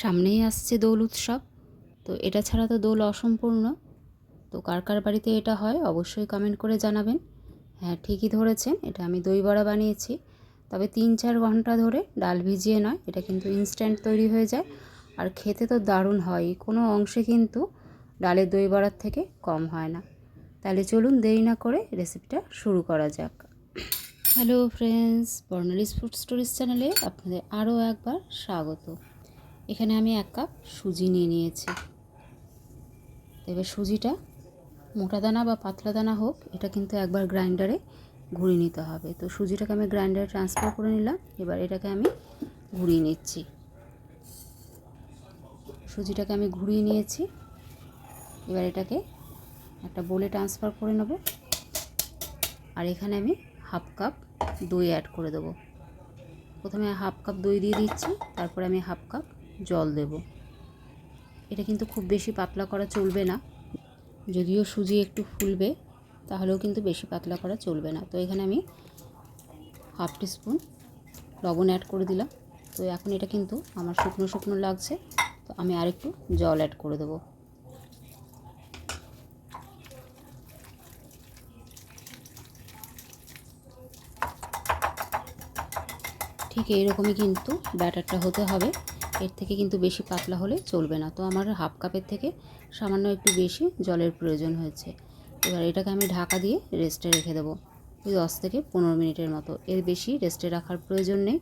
সামনেই আসছে দোল উৎসব। তো এটা ছাড়া তো দোল অসম্পূর্ণ। তো কার কার বাড়িতে এটা হয় অবশ্যই কমেন্ট করে জানাবেন। হ্যাঁ ঠিকই ধরেছেন, এটা আমি দই বড়া বানিয়েছি। তবে তিন চার ঘণ্টা ধরে ডাল ভিজিয়ে নয়, এটা কিন্তু ইনস্ট্যান্ট তৈরি হয়ে যায়। আর খেতে তো দারুণ হয় কোনো অংশে কিন্তু ডালের দই বড়ার থেকে কম হয় না। তাহলে চলুন দেরি না করে রেসিপিটা শুরু করা যাক। Hello friends Bornali's food stories চ্যানেলে আপনাদের আরও একবার স্বাগত। এখানে আমি এক কাপ সুজি নিয়ে নিয়েছি। এবার সুজিটা মোটা দানা বা পাতলা দানা হোক, এটা কিন্তু একবার গ্রাইন্ডারে ঘুরিয়ে নিতে হবে। তো সুজিটাকে আমি গ্রাইন্ডারে ট্রান্সফার করে নিলাম, এবার এটাকে আমি ঘুরিয়ে নিচ্ছি। সুজিটাকে আমি ঘুরিয়ে নিয়েছি, এবার এটাকে একটা বোলে ট্রান্সফার করে নেব। আর এখানে আমি হাফ কাপ দই অ্যাড করে দেবো। প্রথমে হাফ কাপ দই দিয়ে দিচ্ছি, তারপরে আমি হাফ কাপ জল দেব। এটা কিন্তু খুব বেশি পাতলা করা চলবে না। যদিও সুজি একটু ফুলবে, তাহলেও কিন্তু বেশি পাতলা করা চলবে না। তো এখানে আমি হাফ টিস্পুন লবণ অ্যাড করে দিলাম। তো এখন এটা কিন্তু আমার শুকনো শুকনো লাগছে, তো আমি আরেকটু জল অ্যাড করে দেবো। ঠিক এইরকমই কিন্তু ব্যাটারটা হতে হবে। এর থেকে কিন্তু বেশি পাতলা হলে চলবে না। তো আমার হাফ কাপের থেকে সামান্য একটু বেশি জলের প্রয়োজন হয়েছে। এবার এটাকে আমি ঢাকা দিয়ে রেস্টে রেখে দেবো। ওই দশ থেকে পনেরো মিনিটের মতো। এর বেশি রেস্টে রাখার প্রয়োজন নেই।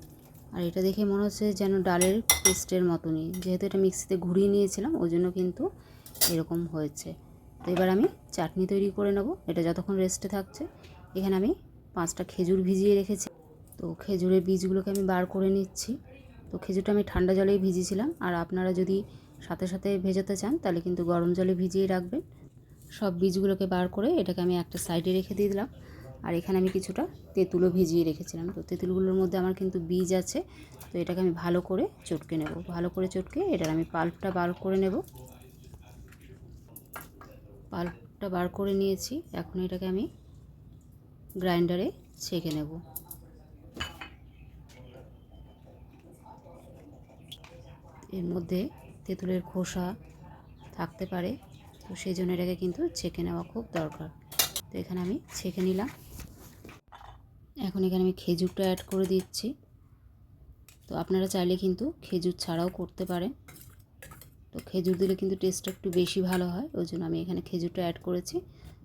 আর এটা দেখে মনে হচ্ছে যেন ডালের পেস্টের মতনই। যেহেতু এটা মিক্সিতে ঘুরিয়ে নিয়েছিলাম, ওই জন্য কিন্তু এরকম হয়েছে। তো এবার আমি চাটনি তৈরি করে নেব। এটা যতক্ষণ রেস্টে থাকছে, এখানে আমি পাঁচটা খেজুর ভিজিয়ে রেখেছি। তো খেজুরের বীজগুলোকে আমি বার করে নিচ্ছি। তো খেজুরটা আমি ঠান্ডা জলেই ভিজিয়েছিলাম। আর আপনারা যদি সাথে সাথে ভেজাতে চান, তাহলে কিন্তু গরম জলে ভিজিয়ে রাখবেন। সব বীজগুলোকে বার করে এটাকে আমি একটা সাইডে রেখে দিয়ে দিলাম। আর এখানে আমি কিছুটা তেঁতুলও ভিজিয়ে রেখেছিলাম। তো তেঁতুলগুলোর মধ্যে আমার কিন্তু বীজ আছে, তো এটাকে আমি ভালো করে চটকে নেব। ভালো করে চটকে এটার আমি পাল্পটা বার করে নেব। পাল্পটা বার করে নিয়েছি। এখন এটাকে আমি গ্রাইন্ডারে ছেঁকে নেব। এর মধ্যে তেঁতুলের খোসা থাকতে পারে। তো সেই জন্য এটাকে কিন্তু ছেঁকে নেওয়া খুব দরকার। তো এখানে আমি ছেঁকে নিলাম। এখন এখানে আমি খেজুরটা অ্যাড করে দিচ্ছি। তো আপনারা চাইলে কিন্তু খেজুর ছাড়াও করতে পারেন। তো খেজুর দিলে কিন্তু টেস্টটা একটু বেশি ভালো হয়, ওই জন্য আমি এখানে খেজুরটা অ্যাড করেছি।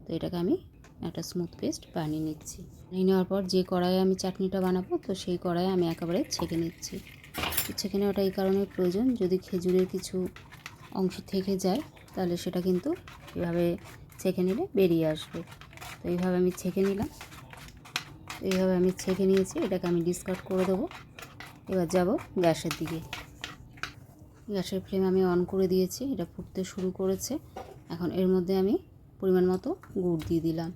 তো এটাকে আমি একটা স্মুথ পেস্ট বানিয়ে নিচ্ছি। নিয়ে নেওয়ার পর যে কড়াইয়ে আমি চাটনিটা বানাবো, তো সেই কড়াইয়ে আমি একেবারে ছেঁকে নিচ্ছি। ছেঁকে নেওয়াটা এই কারণে প্রয়োজন। যদি খেজুরের কিছু অংশ থেকে যায়, তাহলে সেটা কিন্তু এভাবে ছেঁকে নিলে বেরিয়ে আসবে। তো এইভাবে আমি ছেঁকে নিলাম। এইভাবে আমি ছেঁকে নিয়েছি, এটাকে আমি ডিসকার্ড করে দেবো। এবার যাব গ্যাসের দিকে। গ্যাসের ফ্লেম আমি অন করে দিয়েছি, এটা ফুটতে শুরু করেছে। এখন এর মধ্যে আমি পরিমাণ মতো গুড় দিয়ে দিলাম।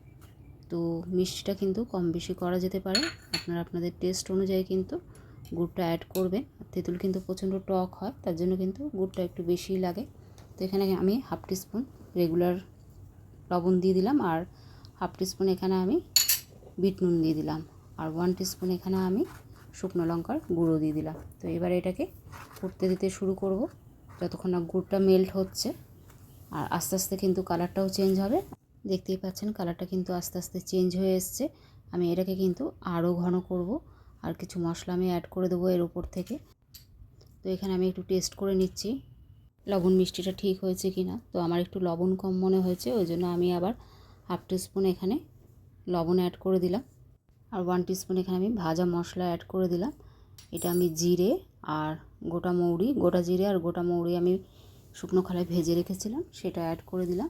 তো মিষ্টিটা কিন্তু কম বেশি করা যেতে পারে। আপনারা, আপনাদের টেস্ট অনুযায়ী কিন্তু গুড়টা অ্যাড করবেন তেঁতুল কিন্তু প্রচণ্ড টক হয়, তার জন্য কিন্তু গুড়টা একটু বেশি লাগে। তো এখানে আমি হাফ টিস্পুন রেগুলার লবণ দিয়ে দিলাম, আর হাফ টিস্পুন এখানে আমি বিট নুন দিয়ে দিলাম। আর ওয়ান টিস্পুন এখানে আমি শুকনো লঙ্কার গুঁড়ো দিয়ে দিলাম। তো এবার এটাকে ফুটতে দিতে শুরু করব, যতক্ষণ না গুড়টা মেল্ট হচ্ছে। আর আস্তে আস্তে কিন্তু কালারটাও চেঞ্জ হবে। দেখতেই পাচ্ছেন কালারটা কিন্তু আস্তে আস্তে চেঞ্জ হয়ে এসছে। আমি এটাকে কিন্তু আরও ঘন করব। আর কিছু মশলা আমি অ্যাড করে দেবো এর ওপর থেকে। তো এখানে আমি একটু টেস্ট করে নিচ্ছি, লবণ মিষ্টিটা ঠিক হয়েছে কি না তো আমার একটু লবণ কম মনে হয়েছে, ওই জন্য আমি আবার হাফ টিস্পুন এখানে লবণ অ্যাড করে দিলাম। আর ওয়ান টিস্পুন এখানে আমি ভাজা মশলা অ্যাড করে দিলাম। এটা আমি জিরে আর গোটা মৌরি, গোটা জিরে আর গোটা মৌরি আমি শুকনো খোলায় ভেজে রেখেছিলাম, সেটা অ্যাড করে দিলাম।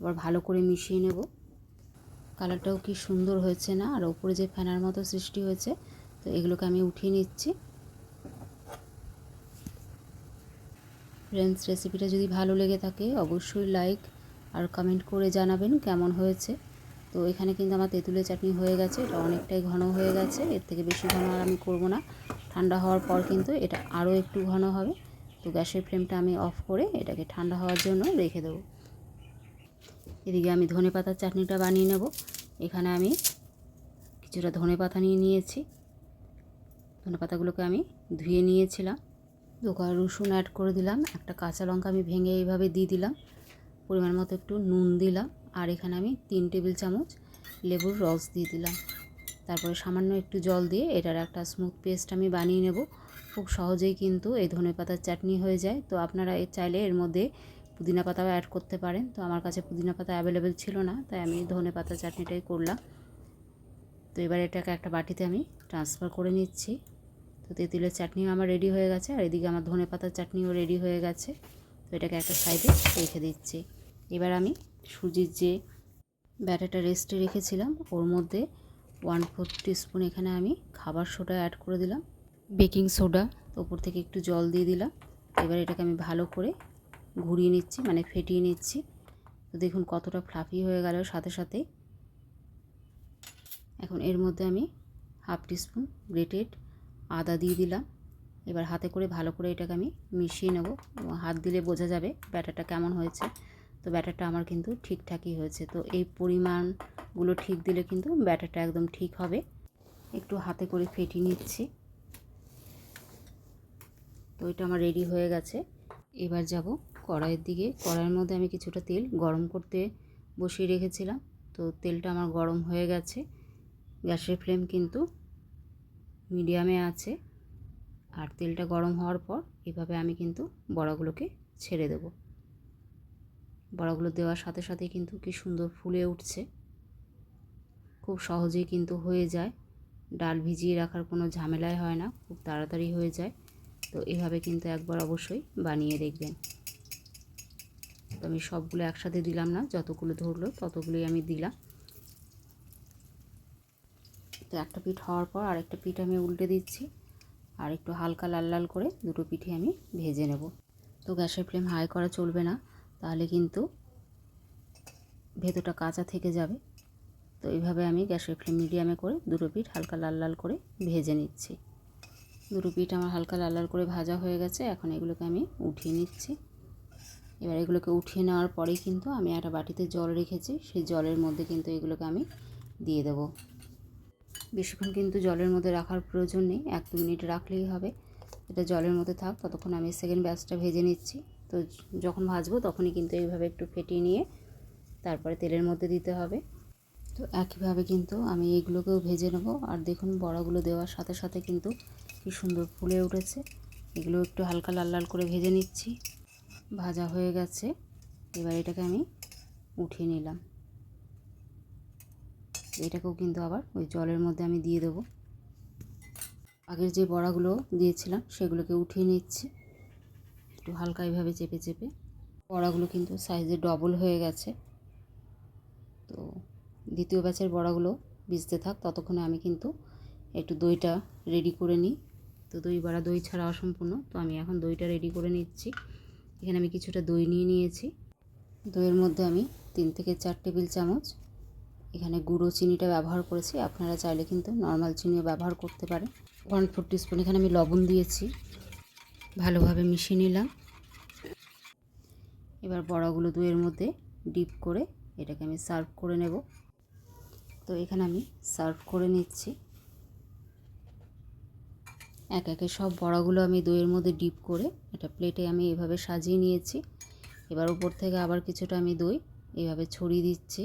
আবার ভালো করে মিশিয়ে নেব। কালারটাও কি সুন্দর হয়েছে না? আর ওপরে যে ফ্যানার মতো সৃষ্টি হয়েছে তো এগুলোকে আমি উঠিয়ে নিচ্ছি। ফ্রেন্ডস রেসিপিটা যদি ভালো লেগে থাকে, অবশ্যই লাইক আর কমেন্ট করে জানাবেন কেমন হয়েছে। তো এখানে কিন্তু আমার তেঁতুলের চাটনি হয়ে গেছে, এটা অনেকটাই ঘন হয়ে গেছে, এর থেকে বেশি ঘন আর আমি করব না। ঠান্ডা হওয়ার পর কিন্তু এটা আরও একটু ঘন হবে। তো গ্যাসের ফ্লেমটা আমি অফ করে এটাকে ঠান্ডা হওয়ার জন্য রেখে দেবো। এদিকে আমি ধনে পাতার চাটনিটা বানিয়ে নেব। এখানে আমি কিছুটা ধনে পাতা নিয়ে নিয়েছি। ধনে পাতাগুলোকে আমি ধুয়ে নিয়েছিলাম। দোকান রসুন অ্যাড করে দিলাম, একটা কাঁচা লঙ্কা আমি ভেঙে এইভাবে দিয়ে দিলাম, পরিমাণ মতো একটু নুন দিলাম, আর এখানে আমি তিন টেবিল চামচ লেবুর রস দিয়ে দিলাম। তারপরে সামান্য একটু জল দিয়ে এটার একটা স্মুথ পেস্ট আমি বানিয়ে নেব। খুব সহজেই কিন্তু এই ধনে পাতার চাটনি হয়ে যায়। তো আপনারা এর চাইলে এর মধ্যে পুদিনা পাতাও অ্যাড করতে পারেন। তো আমার কাছে পুদিনা পাতা অ্যাভেলেবেল ছিল না, তাই আমি ধনে পাতা চাটনিটাই করলাম। তো এবার এটাকে একটা বাটিতে আমি ট্রান্সফার করে নিচ্ছি। তো তেঁতুলের চাটনিও আমার রেডি হয়ে গেছে, আর এদিকে আমার ধনে পাতার চাটনিও রেডি হয়ে গেছে। তো এটাকে একটা সাইডে রেখে দিচ্ছি। এবার আমি সুজির যে ব্যাটাটা রেস্টে রেখেছিলাম, ওর মধ্যে ওয়ান ফোর স্পুন এখানে আমি খাবার সোডা অ্যাড করে দিলাম বেকিং সোডা ওপর থেকে একটু জল দিয়ে দিলাম। এবার এটাকে আমি ভালো করে ঘুরিয়ে নিচ্ছি মানে ফেটিয়ে নিচ্ছি। তো দেখুন কতটা ফ্লাফি হয়ে গেল, সাথে সাথে। এখন এর মধ্যে আমি হাফ টিস্পুন গ্রেটেড আদা দিয়ে দিলাম। এবার হাতে করে ভালো করে এটাকে আমি মিশিয়ে নেব। হাত দিলে বোঝা যাবে ব্যাটারটা কেমন হয়েছে। তো ব্যাটারটা আমার কিন্তু ঠিকঠাকই হয়েছে। তো এই পরিমাণগুলো ঠিক দিলে কিন্তু ব্যাটারটা একদম ঠিক হবে। একটু হাতে করে ফেটিয়ে নিচ্ছি। তো এটা আমার রেডি হয়ে গেছে। এবার যাব কড়াইয়ের দিকে। কড়াইয়ের মধ্যে আমি কিছুটা তেল গরম করতে বসিয়ে রেখেছিলাম। তো তেলটা আমার গরম হয়ে গেছে। গ্যাসের ফ্লেম কিন্তু মিডিয়ামে আছে। আর তেলটা গরম হওয়ার পর এভাবে আমি কিন্তু বড়াগুলোকে ছেড়ে দেব। বড়াগুলো দেওয়ার সাথে সাথে কিন্তু কি সুন্দর ফুলে উঠছে। খুব সহজেই কিন্তু হয়ে যায়। ডাল ভিজিয়ে রাখার কোনো ঝামেলাই হয় না, খুব তাড়াতাড়ি হয়ে যায়। তো এভাবে কিন্তু একবার অবশ্যই বানিয়ে দেখবেন। তো আমি সবগুলো একসাথে দিলাম না, যতগুলো ধরলো ততগুলোই আমি দিলাম। তো একটা পিঠ হওয়ার পর আরেকটা পিঠ আমি উল্টে দিচ্ছি। আর একটু হালকা লাল লাল করে দুটো পিঠে আমি ভেজে নেব। তো গ্যাসের ফ্লেম হাই করা চলবে না, তাহলে কিন্তু ভেতরটা কাঁচা থেকে যাবে। তো এইভাবে আমি গ্যাসের ফ্লেম মিডিয়ামে করে দুটো পিঠ হালকা লাল লাল করে ভেজে নিচ্ছি। দুটো পিঠ আমার হালকা লাল লাল করে ভাজা হয়ে গেছে, এখন এগুলোকে আমি উঠিয়ে নিচ্ছি। এবার এগুলোকে উঠিয়ে নেওয়ার পরেই কিন্তু আমি একটা বাটিতে জল রেখেছি, সেই জলের মধ্যে কিন্তু এগুলোকে আমি দিয়ে দেবো। বেশিক্ষণ কিন্তু জলের মধ্যে রাখার প্রয়োজন নেই, এক দু মিনিট রাখলেই হবে। এটা জলের মধ্যে থাক, ততক্ষণ আমি সেকেন্ড ব্যাচটা ভেজে নিচ্ছি। তো যখন ভাজবো তখনই কিন্তু এইভাবে একটু ফেটিয়ে নিয়ে তারপরে তেলের মধ্যে দিতে হবে। তো একইভাবে কিন্তু আমি এগুলোকেও ভেজে নেব। আর দেখুন বড়াগুলো দেওয়ার সাথে সাথে কিন্তু কি সুন্দর ফুলে উঠেছে। এগুলো একটু হালকা লাল লাল করে ভেজে নিচ্ছি। ভাজা হয়ে গেছে। এবার এটাকে আমি উঠিয়ে নিলাম। এটাকেও কিন্তু আবার ওই জলের মধ্যে আমি দিয়ে দেবো। আগের যে বড়াগুলো দিয়েছিলাম সেগুলোকে উঠিয়ে নিচ্ছি। একটু হালকা এইভাবে চেপে চেপে। বড়াগুলো কিন্তু সাইজে ডবল হয়ে গেছে। তো দ্বিতীয় ব্যাচের বড়াগুলো ভিজতে থাক, ততক্ষণে আমি কিন্তু একটু দইটা রেডি করে নিই। তো দই বড়া, দই ছাড়া অসম্পূর্ণ। তো আমি এখন দইটা রেডি করে নিচ্ছি। এখানে আমি কিছুটা দই নিয়ে নিয়েছি। দইয়ের মধ্যে আমি তিন থেকে চার টেবিল চামচ এখানে গুঁড়ো চিনিটা ব্যবহার করেছি। আপনারা চাইলে কিন্তু নর্মাল চিনিও ব্যবহার করতে পারেন। ওয়ান ফোর স্পুন এখানে আমি লবণ দিয়েছি। ভালোভাবে মিশিয়ে নিলাম। এবার বড়াগুলো দইয়ের মধ্যে ডিপ করে এটাকে আমি সার্ভ করে নেব। তো এখানে আমি সার্ভ করে নিচ্ছি। এক একে সব বড়াগুলো আমি দইয়ের মধ্যে ডিপ করে এটা প্লেটে আমি এভাবে সাজিয়ে নিয়েছি। এবার উপর থেকে আবার কিছুটা আমি দই এভাবে ছড়িয়ে দিচ্ছি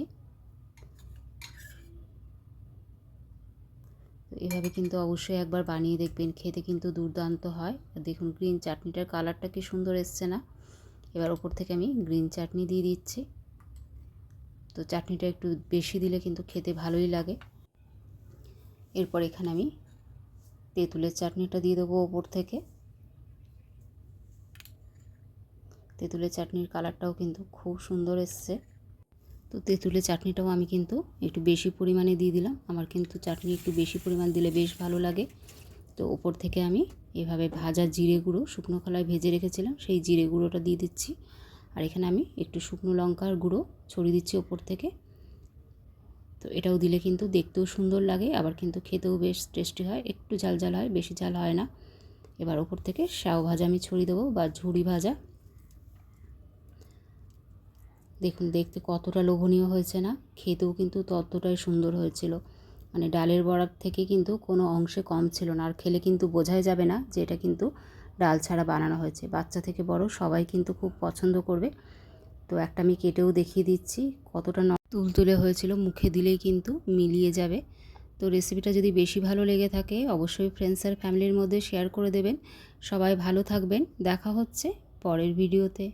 তো এভাবে কিন্তু অবশ্যই একবার বানিয়ে দেখবেন, খেতে কিন্তু দুর্দান্ত হয়। দেখুন গ্রিন চাটনিটার কালারটা কি সুন্দর এসছে না? এবার ওপর থেকে আমি গ্রিন চাটনি দিয়ে দিচ্ছি। তো চাটনিটা একটু বেশি দিলে কিন্তু খেতে ভালোই লাগে। এরপর এখানে আমি তেঁতুলের চাটনিটা দিয়ে দেবো ওপর থেকে। তেঁতুলের চাটনির কালারটাও কিন্তু খুব সুন্দর এসছে। তো তেঁতুলের চাটনিটাও আমি কিন্তু একটু বেশি পরিমাণে দিয়ে দিলাম। আমার কিন্তু চাটনি একটু বেশি পরিমাণ দিলে বেশ ভালো লাগে। তো ওপর থেকে আমি এভাবে ভাজা জিরে গুঁড়ো, শুকনো খোলায় ভেজে রেখেছিলাম, সেই জিরে গুঁড়োটা দিয়ে দিচ্ছি। আর এখানে আমি একটু শুকনো লঙ্কার গুঁড়ো ছড়িয়ে দিচ্ছি ওপর থেকে। তো এটাও দিলে কিন্তু দেখতেও সুন্দর লাগে, আবার কিন্তু খেতেও বেশ টেস্টি হয়, একটু ঝাল ঝাল হয়, বেশি ঝাল হয় না। এবার ওপর থেকে শাও ভাজা আমি ছড়িয়ে দেবো বা ঝুড়ি ভাজা। দেখুন, দেখতে কতটা লোভনীয় হয়েছে না? খেতেও কিন্তু ততটাই সুন্দর হয়েছিল। মানে ডালের বড়ার থেকে কিন্তু কোনো অংশে কম ছিল না। আর খেলে কিন্তু বোঝাই যাবে না যে এটা কিন্তু ডাল ছাড়া বানানো হয়েছে। বাচ্চা থেকে বড় সবাই কিন্তু খুব পছন্দ করবে। তো একটা আমি কেটেও দেখিয়ে দিচ্ছি কতটা ন তুলতুলে হয়েছিল। মুখে দিলেই কিন্তু মিলিয়ে যাবে। তো রেসিপিটা যদি বেশি ভালো লেগে থাকে, অবশ্যই ফ্রেন্ডস আর ফ্যামিলির মধ্যে শেয়ার করে দেবেন। সবাই ভালো থাকবেন। দেখা হচ্ছে পরের ভিডিওতে